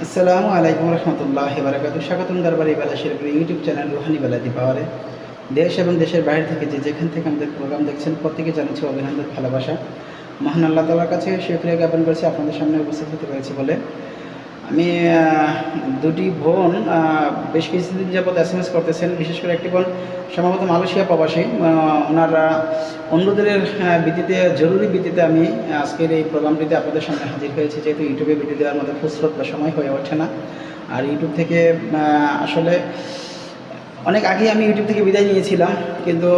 আসসালামু আলাইকুম রহমতুল্লাহ বারাকাতু। স্বাগতম দরবারি বেলা শিল্পীর ইউটিউব চ্যানেল রোহানি বেলাদি পাওয়ারে। দেশ এবং দেশের বাইরে থেকে যে যেখান থেকে আমাদের প্রোগ্রাম দেখছেন, প্রত্যেকে জানাচ্ছি অভিনন্দন, ভালোবাসা। মহান আল্লাহ তালার কাছে সুক্রিয়া জ্ঞাপন করেছি, আপনাদের সামনে উপস্থিত হতে পেরেছি বলে। আমি দুটি বোন বেশ কিছুদিন যাবৎ এস এম এস করতেছেন, বিশেষ করে একটি বোন সম্ভবত মালয়েশিয়া প্রবাসী। ওনারা অন্যদের ভিত্তিতে, জরুরি ভিত্তিতে আমি আজকের এই প্রোগ্রামটিতে আপনাদের সামনে হাজির হয়েছি, যেহেতু ইউটিউবে ভিডিও দেওয়ার মতো ফুসরত বা সময় হয়ে ওঠে না। আর ইউটিউব থেকে আসলে অনেক আগে আমি ইউটিউব থেকে বিদায় নিয়েছিলাম, কিন্তু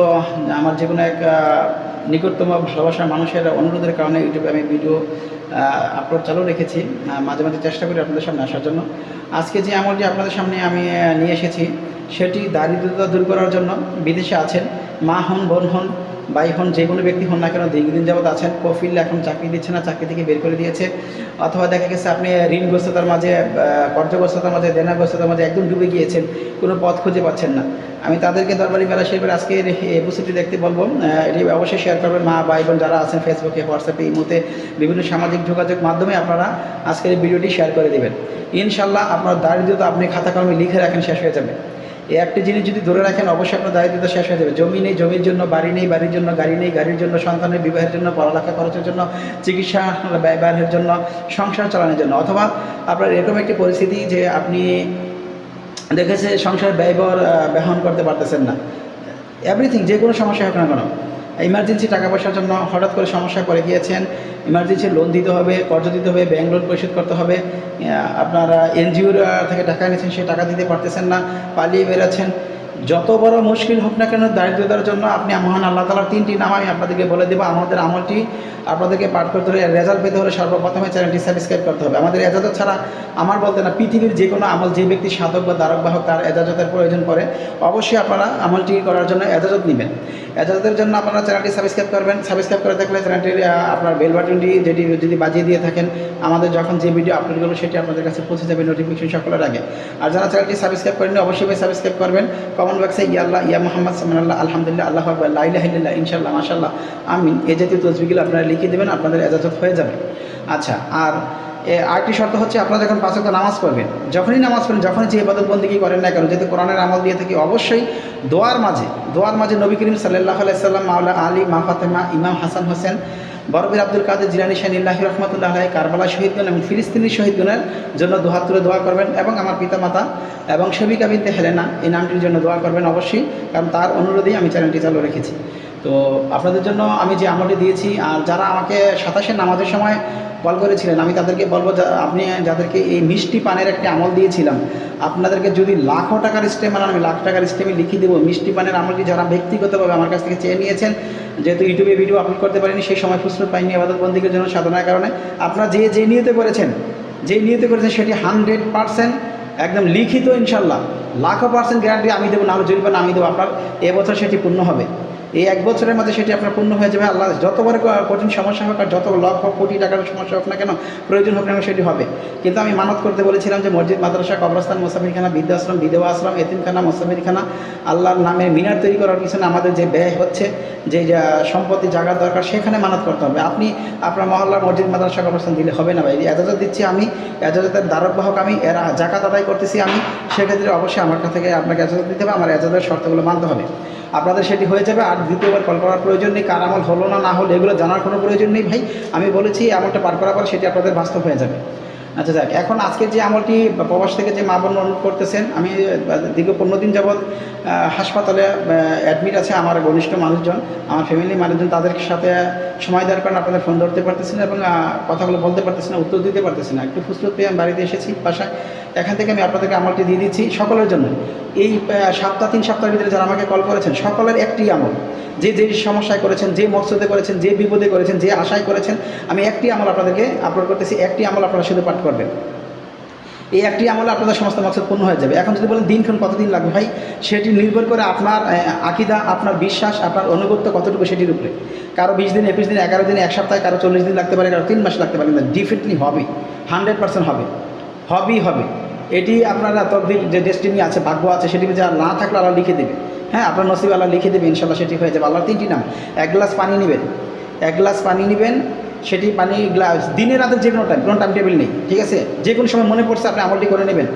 আমার যে কোনো এক নিকটতম সবাসার মানুষের অনুরোধের কারণে ইউটিউবে আমি ভিডিও আপলোড চালু রেখেছি। মাঝে মাঝে চেষ্টা করি আপনাদের সামনে আসার জন্য। আজকে যে আমলটি আপনাদের সামনে আমি নিয়ে এসেছি, সেটি দারিদ্রতা দূর করার জন্য বিদেশে আছেন মা হন, বোন হন ভাই হন, যে কোনো ব্যক্তি হন না কেন, দীর্ঘদিন যাবৎ আছেন, কফিল এখন চাকরি দিচ্ছে না, চাকরি থেকে বের করে দিয়েছে। অথবা দেখা গেছে আপনি ঋণগ্রস্ততার মাঝে কর্যগ্রস্ততার মাঝে, দেনাগ্রস্ততার মাঝে একদম ডুবে গিয়েছেন, কোনো পথ খুঁজে পাচ্ছেন না। আমি তাদেরকে দরবারি মেলা শেরবের আজকে এপিসোডটি দেখতে বলব। এটি অবশ্যই শেয়ার করবেন মা, ভাই বোন যারা আছেন ফেসবুকে হোয়াটসঅ্যাপে ইমোতে, বিভিন্ন সামাজিক যোগাযোগ মাধ্যমে আপনারা আজকের এই ভিডিওটি শেয়ার করে দেবেন। ইনশাল্লাহ আপনার দারিদ্রতা আপনি খাতা কলমে লিখে রাখেন, শেষ হয়ে যাবে। এই একটা জিনিস যদি ধরে রাখেন, অবশ্যই আপনার দারিদ্রতা শেষ হয়ে যাবে। জমি নেই, জমির জন্য বাড়ি নেই, বাড়ির জন্য গাড়ি নেই, গাড়ির জন্য সন্তানের বিবাহের জন্য পড়ালেখা খরচের জন্য, চিকিৎসা ব্যয় ব্যয়ের জন্য, সংসার চালানোর জন্য। অথবা আপনার এরকম একটি পরিস্থিতি যে আপনি দেখেছে সংসার ব্যয়বর বহন করতে পারতেছেন না। এভরিথিং যে কোনো সমস্যা হোক না কেন ইমার্জেন্সি টাকা পয়সার জন্য হঠাৎ করে সমস্যা করে গিয়েছেন। ইমার্জেন্সি লোন দিতে হবে কর্জ দিতে হবে ব্যাংক লোন পরিশোধ করতে হবে। আপনারা এনজিওর থেকে টাকা নিয়েছেন সেই টাকা দিতে পারতেছেন না। পালিয়ে বেরোচ্ছেন যত বড় মুশকিল হোক না কেন দারিদ্রতার জন্য আপনি মহান আল্লাহ তালার তিনটি নাম আমি আপনাদেরকে বলে দেবো। আমাদের আমলটি আপনাদেরকে পাঠ করতে হলে রেজাল্ট পেতে হলে সর্বপ্রথমে চ্যানেলটি সাবস্ক্রাইব করতে হবে। আমাদের এজাজত ছাড়া আমার বলতে না, পৃথিবীর যে কোনো আমল যে ব্যক্তি সাধক বা দ্বারক বাহক তার এজাজতের প্রয়োজন পড়ে, অবশ্যই আপনারা আমলটি করার জন্য এজাজত নেবেন। এজাজতের জন্য আপনারা চ্যানেলটি সাবস্ক্রাইব করবেন। সাবস্ক্রাইব করে থাকলে চ্যানেলটির আপনার বেল বাটনটি যেটি, যদি বাজিয়ে দিয়ে থাকেন, আমাদের যখন যে ভিডিও আপলোড করব সেটি আপনাদের কাছে পৌঁছে যাবে নোটিফিকেশন সকলের আগে। আর যারা চ্যানেলটি সাবস্ক্রাইব করেন অবশ্যই সাবস্ক্রাইব করবেন। বক্সে ইয়া আল্লাহ ইয়া মোহাম্মদ সাল্লাহ আলহামদুলিল্লাহ আল্লাহ লাইলাহিল্লাহ ইনশাল্লাহ মাশাল্লাহ আমিন। এই জাতীয় তসবিগুলো আপনারা লিখে দেবেন আপনাদের এজাজত হয়ে যাবে। আচ্ছা আর এ, আরেকটি শর্ত হচ্ছে আপনারা যখন পাঁচ ওয়াক্ত নামাজ পড়বেন যখনই নামাজ পড়েন যখনই যে ইবাদত বন্দিগি করেন না কেন যেহেতু কোরআনের আমল দিয়ে থাকি অবশ্যই দোয়ার মাঝে দোয়ার মাঝে নবী করিম সাল্লাহ আলাইসাল্লাম মাওলা আলী মা ফাতেমা ইমাম হাসান হোসেন বরবির আব্দুল কাদের জিলানি শাহিল্লাহি রহমতুল্লাহ আলাই কারবালা শহীদগণ এবং ফিলিস্তিনি শহীদগণের জন্য দোহাত তুলে দোয়া করবেন এবং আমার পিতামাতা এবং সেবিকা বিনতে হেলেনা এই নামটির জন্য দোয়া করবেন অবশ্যই, কারণ তার অনুরোধেই আমি চ্যানেলটি চালু রেখেছি। তো আপনাদের জন্য আমি যে আমলটি দিয়েছি, আর যারা আমাকে সাতাশের নামাজের সময় কল করেছিলেন, আমি তাদেরকে বলব আপনি যাদেরকে এই মিষ্টি পানের একটি আমল দিয়েছিলাম, আপনাদেরকে যদি লাখো টাকার স্টেম বানান আমি লাখ টাকার স্টেমে লিখে দেবো, মিষ্টি পানের আমলটি যারা ব্যক্তিগতভাবে আমার কাছ থেকে চেয়ে নিয়েছেন, যেহেতু ইউটিউবে ভিডিও আপলোড করতে পারিনি, সেই সময় ফুসরত পাইনি, আবাদত বন্দীকের জন্য সাধনার কারণে, আপনারা যে যে নিয়তে করেছেন, যে নিয়তে করেছেন সেটি হান্ড্রেড পার্সেন্ট একদম লিখিত ইনশাল্লাহ লাখো পার্সেন্ট গ্যারান্টি আমি দেবো নাহলে জরিমানা আমি দেবো, আপনার এবছর সেটি পূর্ণ হবে। এই এক বছরের মধ্যে সেটি আপনার পূর্ণ হয়ে যাবে। আল্লাহ যতবার কঠিন সমস্যা হোক আর যত লক্ষ কোটি টাকার সমস্যা হোক না কেন, প্রয়োজন হোক না কেন সেটি হবে। কিন্তু আমি মানত করতে বলেছিলাম যে মসজিদ, মাদ্রাসা, কবরস্থান, মোসাফিরখানা, বৃদ্ধাশ্রম বিধবা আশ্রম এতিমখানা, মোসাফিরখানা, আল্লাহর নামে মিনার তৈরি করার পিছনে আমাদের যে ব্যয় হচ্ছে, যে যা সম্পত্তি জাগার দরকার, সেখানে মানত করতে হবে। আপনি আপনার মহল্লার মসজিদ, মাদ্রাসা, কবরস্থান দিলে হবে না ভাই। এজাজত দিচ্ছি আমি, এজাজতের দ্বারক বাহক আমি, এরা জাকাত আদায় করতেছি আমি, সেক্ষেত্রে অবশ্যই আমার কাছ থেকে আপনাকে এজাজত দিতে হবে। আমার এজাজতের শর্তগুলো মানতে হবে। আপনাদের সেটি হয়ে যাবে আর দ্বিতীয়বার কল করার প্রয়োজন নেই, কার আমল হলো না না হলো, এগুলো জানার কোনো প্রয়োজন নেই ভাই। আমি বলেছি, আমলটা পার করার পর সেটি আপনাদের বাস্তব হয়ে যাবে। আচ্ছা যাক, এখন আজকে যে আমলটি, প্রবাস থেকে যে মা বোন করতেছেন, আমি দীর্ঘ পনেরো দিন যাবৎ হাসপাতালে অ্যাডমিট আছে আমার ঘনিষ্ঠ মানুষজন, আমার ফ্যামিলি মানুষজন তাদের সাথে সময় দেওয়ার কারণে আপনাদের ফোন ধরতে পারতেছি না এবং কথাগুলো বলতে পারতেছি না, উত্তর দিতে পারতেছি না। একটু ফুসরত পেয়ে আমি বাড়িতে এসেছি বাসায়। এখান থেকে আমি আপনাদেরকে আমলটি দিয়ে দিচ্ছি সকলের জন্য। এই সপ্তাহ, তিন সপ্তাহের ভিতরে যারা আমাকে কল করেছেন, সকলের একটি আমল। যে যে সমস্যায় করেছেন, যে মকসদে করেছেন, যে বিপদে করেছেন, যে আশায় করেছেন, আমি একটি আমল আপনাদেরকে আপলোড করতেছি, একটি আমল আপনারা শুধু পাঠ করবেন। এই একটি আমলে আপনাদের সমস্ত মকসদ পূর্ণ হয়ে যাবে। এখন যদি বলেন দিনক্ষণ কতদিন লাগবে ভাই, সেটি নির্ভর করে আপনার আকিদা, আপনার বিশ্বাস, আপনার অনুগত্য কতটুকু সেটির উপরে। কারও বিশ দিন, একুশ দিন, এগারো দিন, এক সপ্তাহে, কারও চল্লিশ দিন লাগতে পারে, কারও তিন মাস লাগতে পারে ডিফিনেটলি হবে। হান্ড্রেড পার্সেন্ট হবে। হবেই হবে। এটি আপনারা তদ্বির যে ডেস্টিনি আছে, ভাগ্য আছে, সেটি যা না থাকলে আল্লাহ লিখে দেবে। হ্যাঁ আপনার নসিব আল্লাহ লিখে দেবে ইনশাল্লাহ সেটি হয়ে যাবে। আল্লাহর তিনটি নাম। এক গ্লাস পানি নেবেন। এক গ্লাস পানি নেবেন সেটি পানি গ্লাস দিনে রাতে যে কোনো টাইম কোনো টাইম টেবিল নেই, ঠিক আছে? যে কোনো সময় মনে পড়ছে, আপনি আমলটি করে নেবেন।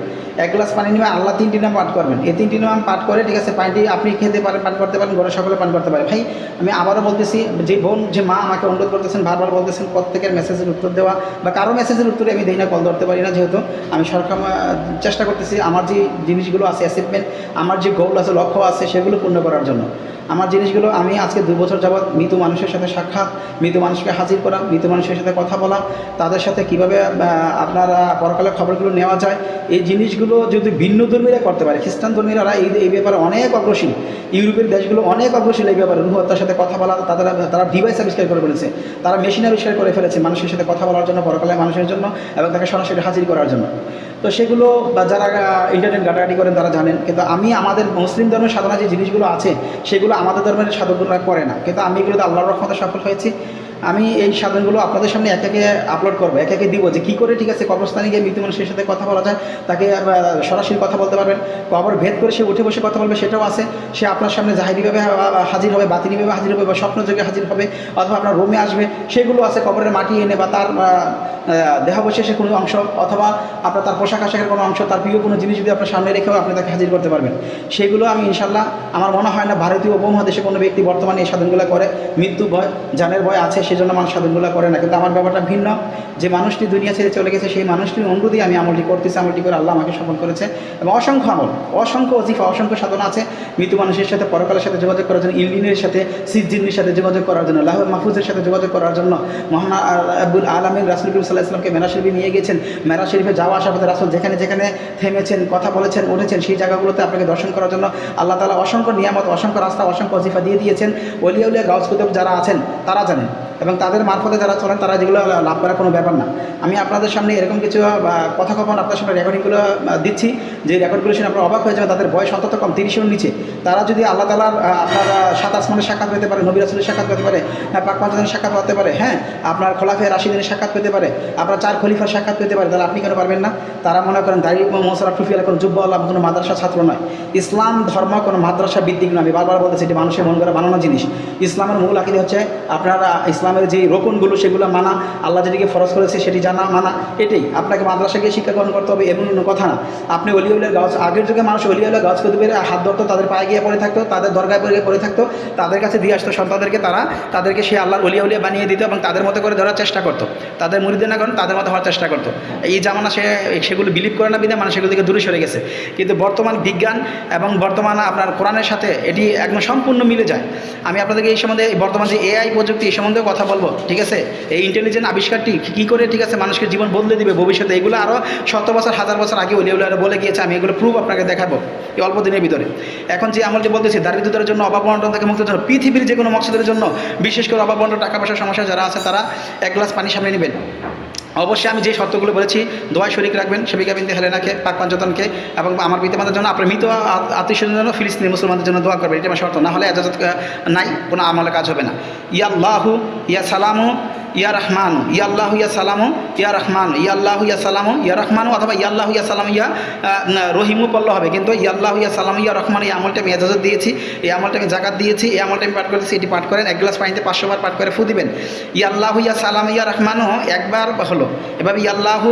এক গ্লাস পানি নেবে আল্লাহ তিনটি নাম পাঠ করবেন। এই তিনটি নাম পাঠ করে, ঠিক আছে, পানিটি আপনি খেতে পারেন, পান করতে পারেন, ঘরে সকলে পান করতে পারেন। ভাই, আমি আবারও বলতেছি, যে বোন, যে মা আমাকে অনুরোধ করতেছেন, বারবার বলতেছেন, প্রত্যেকের মেসেজের উত্তর দেওয়া বা কারও মেসেজের উত্তরে আমি দিই না কল ধরতে পারি না, যেহেতু আমি সরকার চেষ্টা করতেছি আমার যে জিনিসগুলো আছে অ্যাচিভমেন্ট আমার যে গোল আছে, লক্ষ্য আছে, সেগুলো পূর্ণ করার জন্য। আমার জিনিসগুলো আমি আজকে দু বছর যাবৎ মৃত মানুষের সাথে সাক্ষাৎ, মৃত মানুষকে হাজির করা মৃত মানুষের সাথে কথা বলা, তাদের সাথে কীভাবে আপনারা পরকালের খবরগুলো নেওয়া যায়, এই জিনিসগুলো যদি ভিন্ন ধর্মীরা করতে পারে, খ্রিস্টান ধর্মীরা এই এই ব্যাপারে অনেক অগ্রসীল ইউরোপের দেশগুলো অনেক অগ্রসীল এই ব্যাপারে রুহ হত্যার সাথে কথা বলা, তাদের, তারা ডিভাইস আবিষ্কার করে ফেলেছে তারা মেশিন আবিষ্কার করে ফেলেছে মানুষের সাথে কথা বলার জন্য, পরকালের মানুষের জন্য এবং তাকে সরাসরি হাজির করার জন্য। তো সেগুলো বা যারা ইন্টারনেট ঘাটাঘাটি করেন তারা জানেন, কিন্তু আমি আমাদের মুসলিম ধর্মের সাধনা যে জিনিসগুলো আছে, সেগুলো আমাদের ধর্মের সাধকগুলো করে না, কিন্তু আমি এগুলোতে আল্লাহর রহমতে সফল হয়েছি। আমি এই সাধনগুলো আপনাদের সামনে এক একে আপলোড করব। এক একে দিব যে কী করে ঠিক আছে কবরস্থানে গিয়ে মৃত্যু মানুষের সাথে কথা বলা যায়। তাকে সরাসরি কথা বলতে পারবেন। কবর ভেদ করে সে উঠে বসে কথা বলবে সেটাও আছে। সে আপনার সামনে জাহিরিভাবে হাজির হবে বাতিনিভাবে হাজির হবে বা স্বপ্নযোগে হাজির হবে অথবা আপনার রুমে আসবে, সেগুলো আছে কবরের মাটি এনে বা তার দেহাবশেষের কোনো অংশ অথবা আপনার তার পোশাক আশাকের কোনো অংশ, তার প্রিয় কোনো জিনিস যদি আপনার সামনে রেখেও আপনি তাকে হাজির করতে পারবেন। সেগুলো আমি ইনশাল্লাহ আমার মনে হয় না ভারতীয় উপমহাদেশে কোনো ব্যক্তি বর্তমানে এই সাধনগুলো করে। মৃত্যু ভয়, জানের ভয় আছে সেই জন্য মানুষ সাধনগুলো করে না। কিন্তু আমার ব্যাপারটা ভিন্ন। যে মানুষটি দুনিয়া ছেড়ে চলে গেছে, সেই মানুষটির অনুরোধই আমি আমলটি করতেছি, আমলটি করে আল্লাহ আমাকে সফল করেছে। এবং অসংখ্য আমল, অসংখ্য অজিফা অসংখ্য সাধন আছে। মৃত্যু মানুষের সাথে পরকালের সাথে যোগাযোগ করার জন্য ইউনিয়নের সাথে সিজিনের সাথে যোগাযোগ করার জন্য, লাহ মাহফুজের সাথে যোগাযোগ করার জন্য মহানা আব্দুল আলমিন রাসুল সাল্লাহ ইসলামকে মেরা শরীফে নিয়ে গেছেন মেরা শরীফে যাওয়া আসার পথে রাসুল যেখানে যেখানে থেমেছেন, কথা বলেছেন, উঠেছেন, সেই জায়গাগুলোতে আপনাকে দর্শন করার জন্য আল্লাহ তালা অসংখ্য নিয়ামত, অসংখ্য রাস্তা, অসংখ্য অজিফা দিয়ে দিয়েছেন। অলিয়া উলিয়া গাউস কুতুব যারা আছেন, তারা জানেন। এবং তাদের মারফতে যারা চলেন, তারা যেগুলো লাভ করার কোনো ব্যাপার না। আমি আপনাদের সামনে এরকম কিছু কথা কখন আপনার সামনে রেকর্ডিংগুলো দিচ্ছি। যে রেকর্ডগুলো শুনে আপনার অবাক হয়ে যাবে তাদের বয়স অন্তত কম তিরিশের নিচে। তারা যদি আল্লাহ তালার আপনার সাত আসমানের সাক্ষাৎ পেতে পারে, নবী রাসুলের সাক্ষাৎ পেতে পারে হ্যাঁ পাক পাঁচজনের সাক্ষাৎ পেতে পারে হ্যাঁ আপনার খোলাফে রাশিদিনের সাক্ষাৎ পেতে পারে, আপনার চার খলিফার সাক্ষাৎ পেতে পারে, তাহলে আপনি কেন পারবেন না? তারা মনে করেন দাঁড়িয়ে মোসারা টুফিয়ালা কোনো যুব্ব আল্লাহ, কোনো মাদ্রাসা ছাত্র নয়। ইসলাম ধর্ম কোনো মাদ্রাসা ভিত্তিক নয়। আমি বারবার বলতেছি, এটি মানুষের মন করে বানানো জিনিস। ইসলামের মূল আকিদ হচ্ছে, আপনারা ইসলামের যে রোপণগুলো সেগুলো মানা, আল্লাহ যেটিকে ফরজ করেছে সেটি জানা, মানা, এটাই। আপনাকে মাদ্রাসা গিয়ে শিক্ষা গ্রহণ করতে হবে, এমন কোনো কথা না। আপনি অলিউলের গাছ আগের যুগে মানুষ অলিউলের গাছ করতে পেরে হাত ধরতো, তাদের পায়ে গিয়ে পড়ে থাকতো, তাদের দরগায় পড়ে পড়ে থাকতো, তাদের কাছে দিয়ে আসতো, সন্তানদেরকে তারা, তাদেরকে সে আল্লাহর অলিয়া উলিয়া বানিয়ে দিত এবং তাদের মতো করে ধরার চেষ্টা করতো। তাদের মুরিদে না করেন তাদের মতো হওয়ার চেষ্টা করতো। এই জামানা সে, সেগুলো বিলিভ করে না বিধে মানুষ সেগুলো থেকে দূরে সরে গেছে। কিন্তু বর্তমান বিজ্ঞান এবং বর্তমান আপনার কোরআনের সাথে এটি একদম সম্পূর্ণ মিলে যায়। আমি আপনাদেরকে এই সম্বন্ধে বর্তমান যে এআই প্রযুক্তি, এই সম্বন্ধেও কথা বলব, ঠিক আছে? এই ইন্টেলিজেন্ট আবিষ্কারটি কী করে, ঠিক আছে, মানুষকে জীবন বদলে দিবে ভবিষ্যতে? এগুলো আরও শত বছর, হাজার বছর আগে উলিয়া উলিয়ারা বলে গিয়েছে, আমি এগুলো প্রুফ আপনাকে দেখাবো, এই অল্প দিনের ভিতরে। এখন যে আমল যে বলতেছি দারিদ্রতার জন্য, অভাব বন্টন থেকে মুক্ত জন্য পৃথিবীর যে কোনো মকসদের জন্য, বিশেষ করে অভাব বন্টন, টাকা পয়সার সমস্যা যারা আছে, তারা এক গ্লাস পানি সামনে নেবেন। অবশ্যই আমি যে শর্তগুলো বলেছি দোয়া শরিক রাখবেন, সেবিকা বিনতে হেলেনাকে, পাক পাঞ্চতনকে এবং আমার পিতামাতার জন্য আপনার মৃত আত্মীয় জন্য ফিলিস্তিনি মুসলমানদের জন্য দোয়া করবেন, এটা আমার শর্ত। না হলে এজাজত নাই, কোনো আমলে কাজ হবে না। ইয়া ইয়াল্লাহু ইয়া সালামু ইয়া রহমান, ইয়া আল্লাহ ইয়া সালামু, ইয়া রহমান, ইয়া আল্লাহ ইয়া সালামু, ইয়া রহমানু অথবা ইয়া আল্লাহ ইয়া সালাম, ইয়া রহিমু পড়লে হবে। কিন্তু ইয়া আল্লাহ ইয়া সালাম, ইয়া রহমান, এই আমলটা আমি এজাজত দিয়েছি, এই আমলটা আমি জাকাত দিয়েছি, এই আমলটা আমি পাঠ করেছি এটি পাঠ করেন, এক গ্লাস পানিতে পাঁচশো বার পাঠ করে ফু দিবেন। ইয়া আল্লাহ ইয়া সালাম, ইয়া রহমানু একবার হলো। এভাবে ইয়া আল্লাহ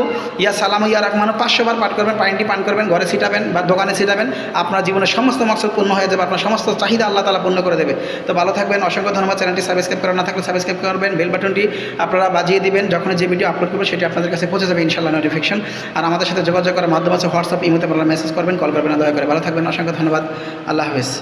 ইয়া সালাম, ইয়া রহমানু পাঁচশো বার পাঠ করবেন, পানিটি পান করবেন, ঘরে ছিটাবেন বা দোকানে ছিটাবেন, আপনার জীবনের সমস্ত মকসদ পূর্ণ হয়ে যাবে, আপনার সমস্ত চাহিদা আল্লাহ তালা পূর্ণ করে দেবে। তো ভালো থাকবেন, অসংখ্য ধন্যবাদ, চ্যানেলটি সাবস্ক্রাইব করা না থাকলে সাবস্ক্রাইব করবেন, বেল বাটনটি আপনারা বাজিয়ে দিবেন যখন যে ভিডিও আপলোড করব, সেটি আপনাদের কাছে পৌঁছে যাবে ইনশাল্লাহ নোটিফিকেশন আর আমাদের সাথে যোগাযোগ করার মাধ্যমে আছে হোয়াটসঅ্যাপ, ইমোতে আপনারা মেসেজ করবেন কল করবেন দয়া করে ভালো থাকবেন। অসংখ্য ধন্যবাদ। আল্লাহ হাফিজ।